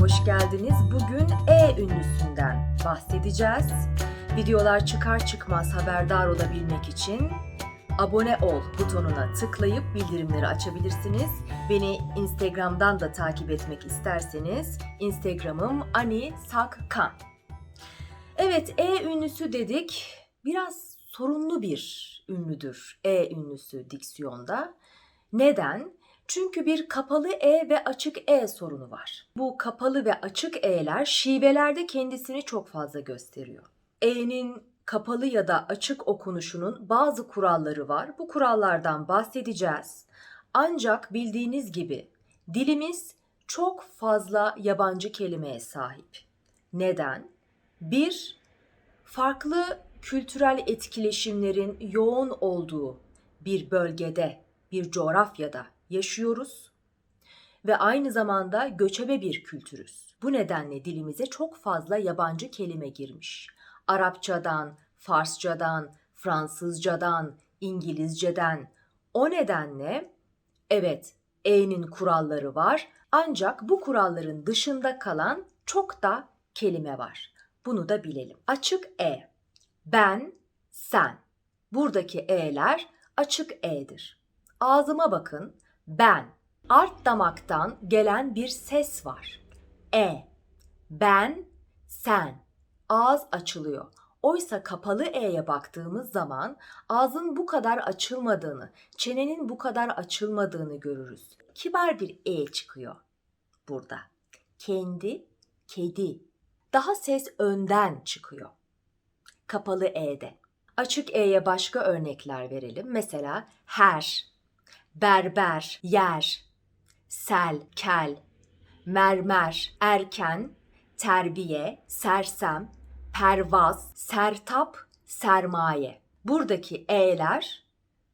hoş geldiniz. Bugün E ünlüsünden bahsedeceğiz. Videolar çıkar çıkmaz haberdar olabilmek için abone ol butonuna tıklayıp bildirimleri açabilirsiniz. Beni Instagram'dan da takip etmek isterseniz Instagram'ım Ani Sakkan. Evet E ünlüsü dedik. Biraz sorunlu bir ünlüdür E ünlüsü diksiyonda. Neden? Çünkü bir kapalı E ve açık E sorunu var. Bu kapalı ve açık E'ler şivelerde kendisini çok fazla gösteriyor. E'nin kapalı ya da açık okunuşunun bazı kuralları var. Bu kurallardan bahsedeceğiz. Ancak bildiğiniz gibi dilimiz çok fazla yabancı kelimeye sahip. Neden? Bir, farklı kültürel etkileşimlerin yoğun olduğu bir bölgede, bir coğrafyada yaşıyoruz ve aynı zamanda göçebe bir kültürüz. Bu nedenle dilimize çok fazla yabancı kelime girmiş. Arapçadan, Farsçadan, Fransızcadan, İngilizceden. O nedenle evet E'nin kuralları var ancak bu kuralların dışında kalan çok da kelime var. Bunu da bilelim. Açık E. Ben, sen. Buradaki E'ler açık E'dir. Ağzıma bakın. Ben. Art damaktan gelen bir ses var. E. Ben, sen. Ağız açılıyor. Oysa kapalı E'ye baktığımız zaman ağzın bu kadar açılmadığını, çenenin bu kadar açılmadığını görürüz. Kibar bir E çıkıyor burada. Kendi, kedi. Daha ses önden çıkıyor. Kapalı E'de. Açık E'ye başka örnekler verelim. Mesela her, berber, yer, sel, kel, mermer, erken, terbiye, sersem, pervaz, sertap, sermaye. Buradaki e'ler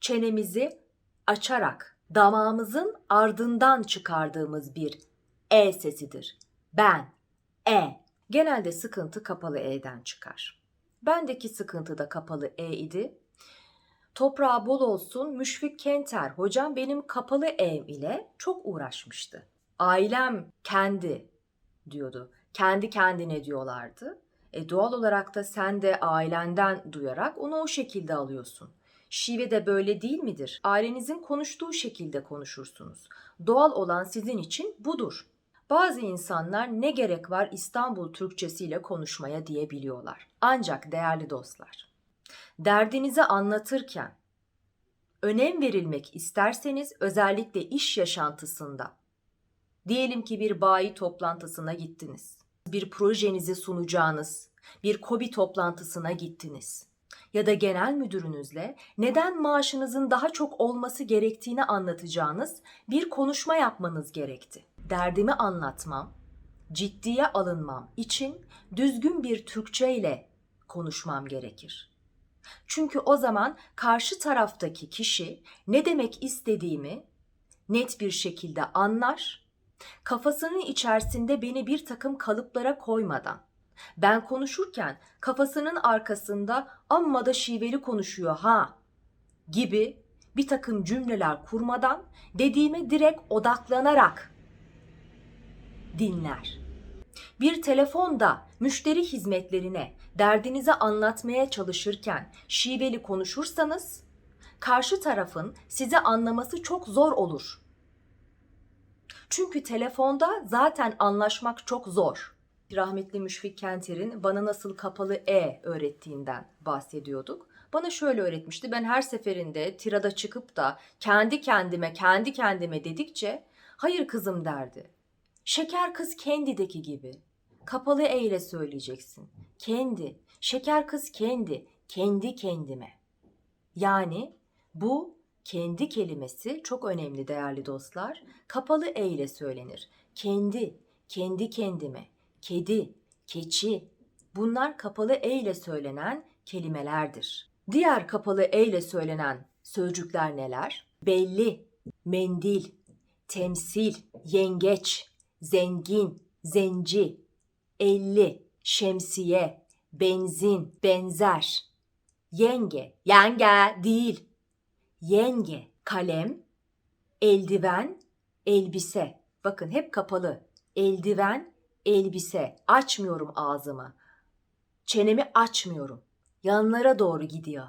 çenemizi açarak damağımızın ardından çıkardığımız bir e sesidir. Ben, e. Genelde sıkıntı kapalı e'den çıkar. Bendeki sıkıntı da kapalı e idi. Toprağı bol olsun Müşfik Kenter hocam benim kapalı ev ile çok uğraşmıştı. Ailem kendi diyordu. Kendi kendine diyorlardı. E doğal olarak da sen de ailenden duyarak onu o şekilde alıyorsun. Şive de böyle değil midir? Ailenizin konuştuğu şekilde konuşursunuz. Doğal olan sizin için budur. Bazı insanlar ne gerek var İstanbul Türkçesiyle konuşmaya diyebiliyorlar. Ancak değerli dostlar, derdinizi anlatırken önem verilmek isterseniz özellikle iş yaşantısında diyelim ki bir bayi toplantısına gittiniz. Bir projenizi sunacağınız bir kobi toplantısına gittiniz ya da genel müdürünüzle neden maaşınızın daha çok olması gerektiğini anlatacağınız bir konuşma yapmanız gerekti. Derdimi anlatmam, ciddiye alınmam için düzgün bir Türkçe ile konuşmam gerekir. Çünkü o zaman karşı taraftaki kişi ne demek istediğimi net bir şekilde anlar, kafasının içerisinde beni bir takım kalıplara koymadan, ben konuşurken kafasının arkasında amma da şiveli konuşuyor ha gibi bir takım cümleler kurmadan dediğime direkt odaklanarak dinler. Bir telefonda müşteri hizmetlerine derdinizi anlatmaya çalışırken şiveli konuşursanız karşı tarafın sizi anlaması çok zor olur. Çünkü telefonda zaten anlaşmak çok zor. Rahmetli Müşfik Kenter'in bana nasıl kapalı E öğrettiğinden bahsediyorduk. Bana şöyle öğretmişti. Ben her seferinde tirada çıkıp da kendi kendime, kendi kendime dedikçe hayır kızım derdi. Şeker kız kendideki gibi. Kapalı E ile söyleyeceksin. Kendi. Şeker kız kendi. Kendi kendime. Yani bu kendi kelimesi çok önemli değerli dostlar. Kapalı E ile söylenir. Kendi, kendi kendime, kedi, keçi. Bunlar kapalı E ile söylenen kelimelerdir. Diğer kapalı E ile söylenen sözcükler neler? Belli, mendil, temsil, yengeç, zengin, zenci, elli, şemsiye, benzin, benzer, yenge, yenge değil, yenge, kalem, eldiven, elbise. Bakın hep kapalı. Eldiven, elbise. Açmıyorum ağzımı. Çenemi açmıyorum. Yanlara doğru gidiyor.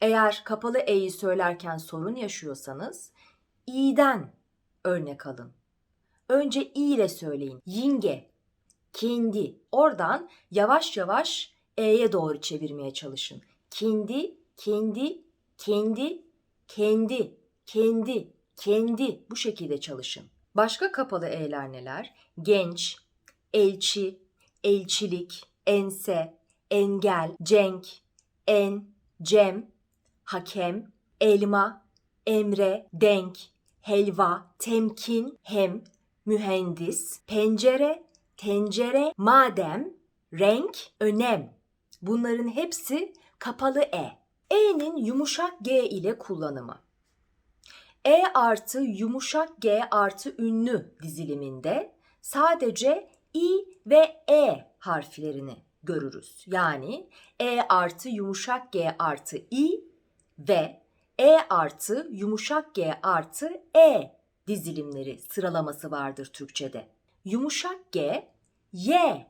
Eğer kapalı e'yi söylerken sorun yaşıyorsanız i'den örnek alın. Önce i ile söyleyin. Yinge, kendi. Oradan yavaş yavaş e'ye doğru çevirmeye çalışın. Kendi, kendi, kendi, kendi, kendi, kendi. Bu şekilde çalışın. Başka kapalı e'ler neler? Genç, elçi, elçilik, ense, engel, cenk, en, cem, hakem, elma, emre, denk, helva, temkin, hem, mühendis, pencere, tencere, madem, renk, önem. Bunların hepsi kapalı e. E'nin yumuşak G ile kullanımı. E artı yumuşak G artı ünlü diziliminde sadece i ve e harflerini görürüz. Yani e artı yumuşak G artı i ve e artı yumuşak G artı e dizilimleri sıralaması vardır Türkçede. Yumuşak G y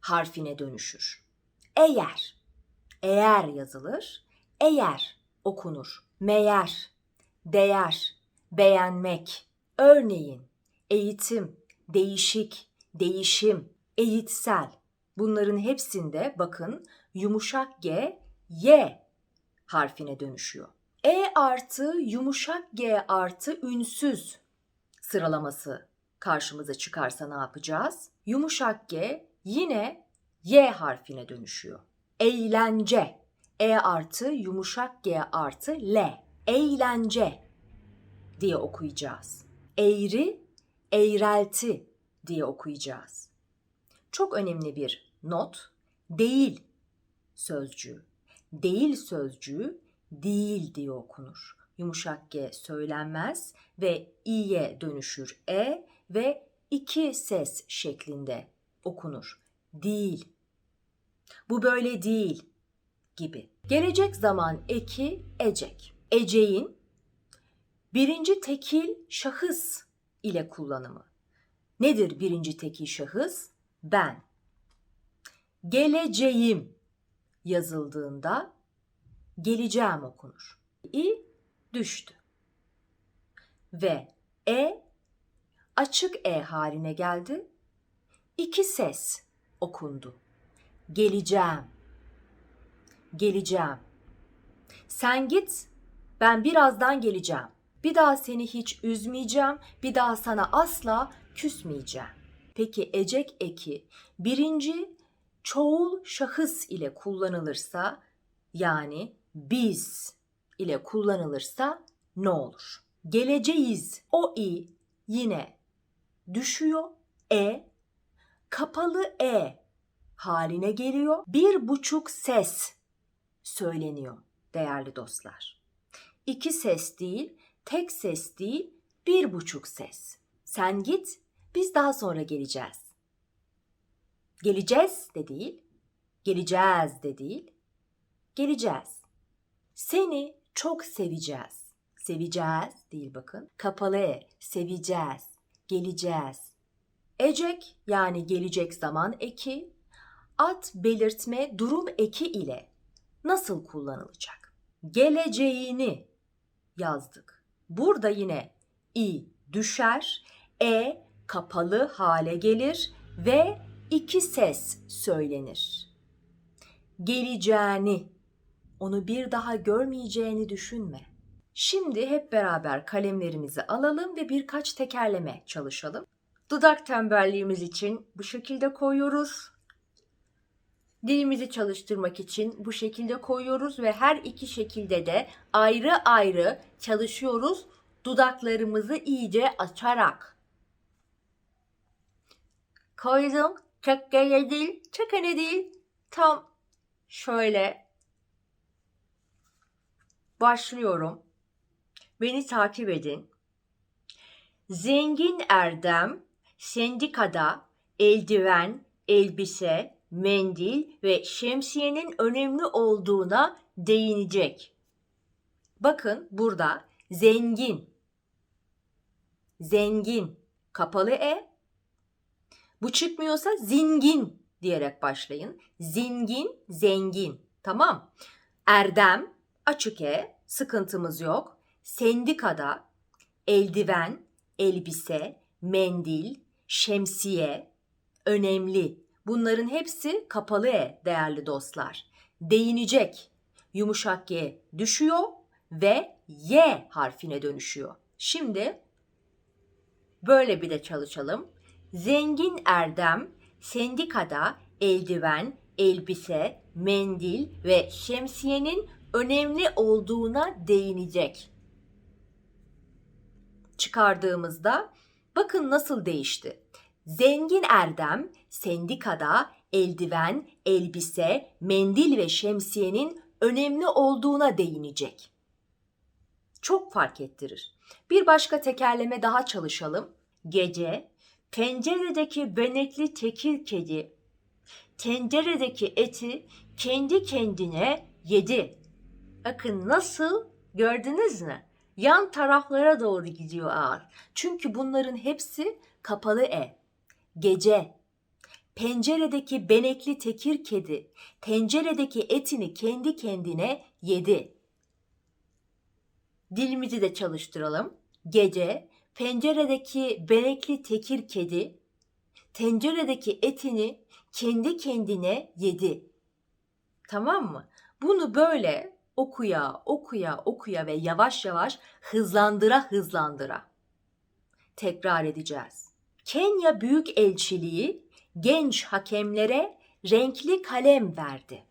harfine dönüşür. Eğer, eğer yazılır, eğer okunur. Meğer, değer, beğenmek. Örneğin eğitim, değişik, değişim, eğitsel. Bunların hepsinde bakın yumuşak G, Y harfine dönüşüyor. E artı yumuşak G artı ünsüz sıralaması karşımıza çıkarsa ne yapacağız? Yumuşak G yine Y harfine dönüşüyor. Eğlence. E artı yumuşak G artı L. Eğlence diye okuyacağız. Eğri, eğrelti diye okuyacağız. Çok önemli bir not. Değil sözcüğü. Değil sözcüğü değil diye okunur. Yumuşak G söylenmez ve i'ye dönüşür e ve iki ses şeklinde okunur. Değil. Bu böyle değil gibi. Gelecek zaman eki ecek. Eceğin birinci tekil şahıs ile kullanımı. Nedir birinci tekil şahıs? Ben. Geleceğim yazıldığında geleceğim okunur. İ düştü. Ve e açık e haline geldi. İki ses okundu. Geleceğim. Geleceğim. Sen git, ben birazdan geleceğim. Bir daha seni hiç üzmeyeceğim, bir daha sana asla küsmeyeceğim. Peki ecek eki birinci çoğul şahıs ile kullanılırsa yani biz ile kullanılırsa ne olur? Geleceğiz. O i yine düşüyor. E kapalı e haline geliyor. Bir buçuk ses söyleniyor değerli dostlar. İki ses değil, tek ses değil, bir buçuk ses. Sen git, biz daha sonra geleceğiz. Geleceğiz de değil, geleceğiz de değil, geleceğiz. Seni çok seveceğiz. Seveceğiz değil bakın. Kapalı e, seveceğiz, geleceğiz. Ecek yani gelecek zaman eki, at belirtme durum eki ile nasıl kullanılacak? Geleceğini yazdık. Burada yine i düşer, e kapalı hale gelir ve iki ses söylenir. Geleceğini, onu bir daha görmeyeceğini düşünme. Şimdi hep beraber kalemlerimizi alalım ve birkaç tekerleme çalışalım. Dudak tembelliğimiz için bu şekilde koyuyoruz. Dilimizi çalıştırmak için bu şekilde koyuyoruz ve her iki şekilde de ayrı ayrı çalışıyoruz. Dudaklarımızı iyice açarak. Koydum. Gene değil, çok öne değil. Tam şöyle başlıyorum. Beni takip edin. Zengin Erdem sendikada eldiven, elbise, mendil ve şemsiyenin önemli olduğuna değinecek. Bakın burada zengin, zengin, kapalı e. Bu çıkmıyorsa zingin diyerek başlayın. Zingin, zengin. Tamam. Erdem, açık E, sıkıntımız yok. Sendikada, eldiven, elbise, mendil, şemsiye, önemli. Bunların hepsi kapalı E değerli dostlar. Değinecek. Yumuşak G düşüyor ve Y harfine dönüşüyor. Şimdi böyle bir de çalışalım. Zengin Erdem sendikada eldiven, elbise, mendil ve şemsiyenin önemli olduğuna değinecek. Çıkardığımızda bakın nasıl değişti. Zengin Erdem sendikada eldiven, elbise, mendil ve şemsiyenin önemli olduğuna değinecek. Çok fark ettirir. Bir başka tekerleme daha çalışalım. Gece penceredeki benekli tekir kedi tenceredeki eti kendi kendine yedi. Bakın nasıl gördünüz mü? Yan taraflara doğru gidiyor ağır. Çünkü bunların hepsi kapalı e. Gece penceredeki benekli tekir kedi tenceredeki etini kendi kendine yedi. Dilimizi de çalıştıralım. Gece penceredeki benekli tekir kedi tenceredeki etini kendi kendine yedi. Tamam mı? Bunu böyle okuya, okuya, okuya ve yavaş yavaş hızlandıra hızlandıra tekrar edeceğiz. Kenya Büyükelçiliği genç hakemlere renkli kalem verdi.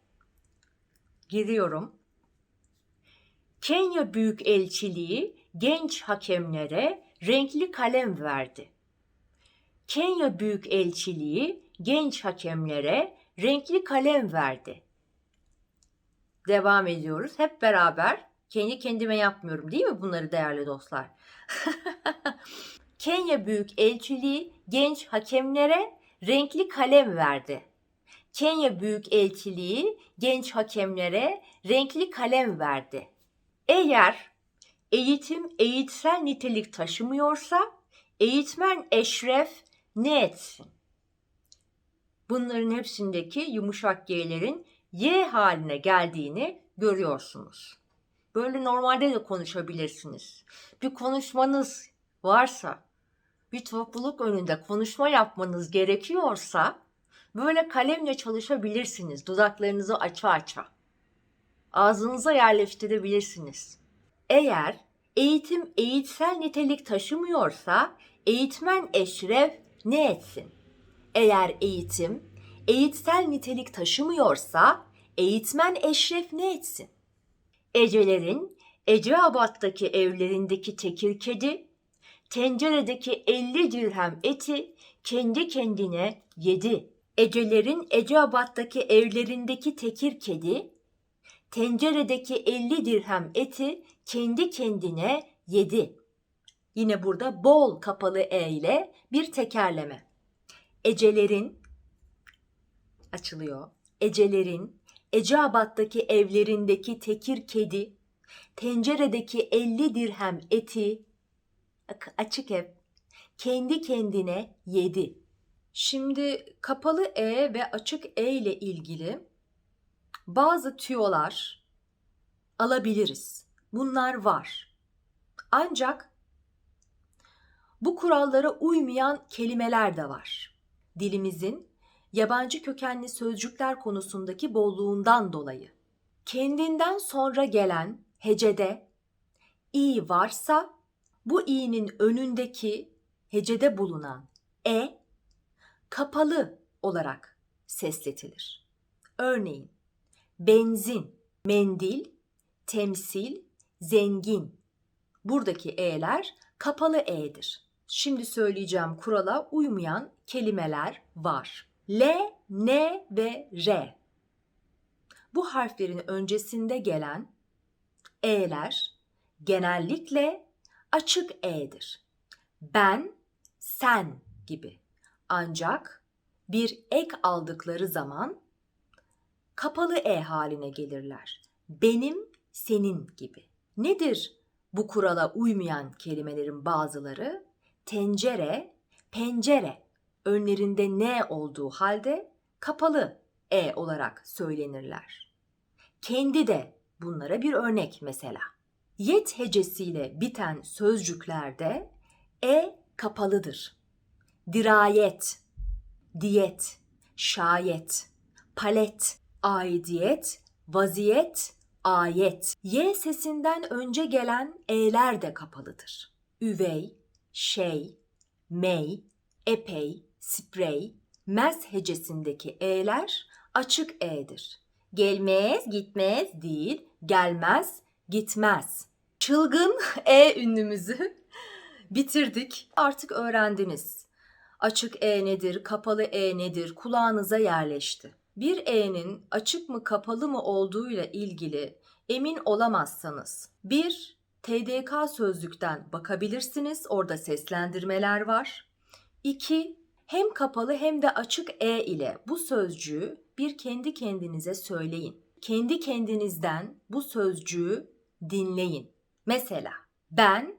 Giriyorum. Kenya Büyükelçiliği genç hakemlere renkli kalem verdi. Kenya Büyükelçiliği genç hakemlere renkli kalem verdi. Devam ediyoruz. Hep beraber kendi kendime yapmıyorum değil mi bunları değerli dostlar? Kenya Büyükelçiliği genç hakemlere renkli kalem verdi. Kenya Büyükelçiliği genç hakemlere renkli kalem verdi. Eğer eğitim eğitsel nitelik taşımıyorsa eğitmen eşref ne etsin? Bunların hepsindeki yumuşak G'lerin Y haline geldiğini görüyorsunuz. Böyle normalde de konuşabilirsiniz. Bir konuşmanız varsa, bir topluluk önünde konuşma yapmanız gerekiyorsa böyle kalemle çalışabilirsiniz. Dudaklarınızı aça aça. Ağzınıza yerleştirebilirsiniz. Eğer eğitim eğitsel nitelik taşımıyorsa eğitmen eşref ne etsin? Eğer eğitim eğitsel nitelik taşımıyorsa eğitmen eşref ne etsin? Ecelerin Eceabat'taki evlerindeki tekir kedi, tenceredeki 50 dirhem eti kendi kendine yedi. Ecelerin Eceabat'taki evlerindeki tekir kedi, tenceredeki 50 dirhem eti kendi kendine yedi. Yine burada bol kapalı e ile bir tekerleme. Ecelerin açılıyor. Ecelerin Eceabat'taki evlerindeki tekir kedi, tenceredeki 50 dirhem eti açık hep kendi kendine yedi. Şimdi kapalı E ve açık E ile ilgili bazı tüyolar alabiliriz. Bunlar var. Ancak bu kurallara uymayan kelimeler de var. Dilimizin yabancı kökenli sözcükler konusundaki bolluğundan dolayı. Kendinden sonra gelen hecede i varsa bu i'nin önündeki hecede bulunan e kapalı olarak sesletilir. Örneğin benzin, mendil, temsil, zengin. Buradaki e'ler kapalı e'dir. Şimdi söyleyeceğim kurala uymayan kelimeler var. L, N ve R. Bu harflerin öncesinde gelen E'ler genellikle açık E'dir. Ben, sen gibi. Ancak bir ek aldıkları zaman kapalı E haline gelirler. Benim, senin gibi. Nedir bu kurala uymayan kelimelerin bazıları? Tencere, pencere. Önlerinde ne olduğu halde kapalı e olarak söylenirler. Kendi de bunlara bir örnek mesela. Yet hecesiyle biten sözcüklerde e kapalıdır. Dirayet, diyet, şayet, palet, aidiyet, vaziyet, ayet. Y sesinden önce gelen e'ler de kapalıdır. Üvey, şey, mey, epey, sprey, mez hecesindeki e'ler açık e'dir. Gelmez, gitmez değil, gelmez, gitmez. Çılgın e ünlümüzü bitirdik. Artık öğrendiniz. Açık e nedir, kapalı e nedir kulağınıza yerleşti. Bir e'nin açık mı kapalı mı olduğuyla ilgili emin olamazsanız bir TDK sözlükten bakabilirsiniz. Orada seslendirmeler var. 2. Hem kapalı hem de açık e ile bu sözcüğü bir kendi kendinize söyleyin. Kendi kendinizden bu sözcüğü dinleyin. Mesela ben,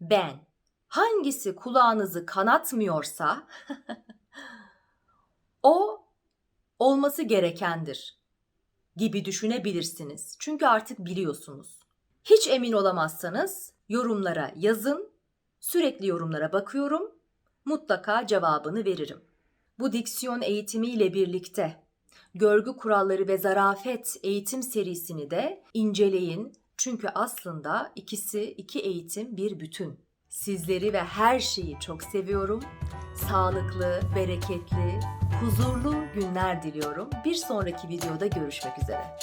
ben. Hangisi kulağınızı kanatmıyorsa o olması gerekendir gibi düşünebilirsiniz. Çünkü artık biliyorsunuz. Hiç emin olamazsanız yorumlara yazın. Sürekli yorumlara bakıyorum. Mutlaka cevabını veririm. Bu diksiyon eğitimi ile birlikte görgü kuralları ve zarafet eğitim serisini de inceleyin. Çünkü aslında ikisi iki eğitim bir bütün. Sizleri ve her şeyi çok seviyorum. Sağlıklı, bereketli, huzurlu günler diliyorum. Bir sonraki videoda görüşmek üzere.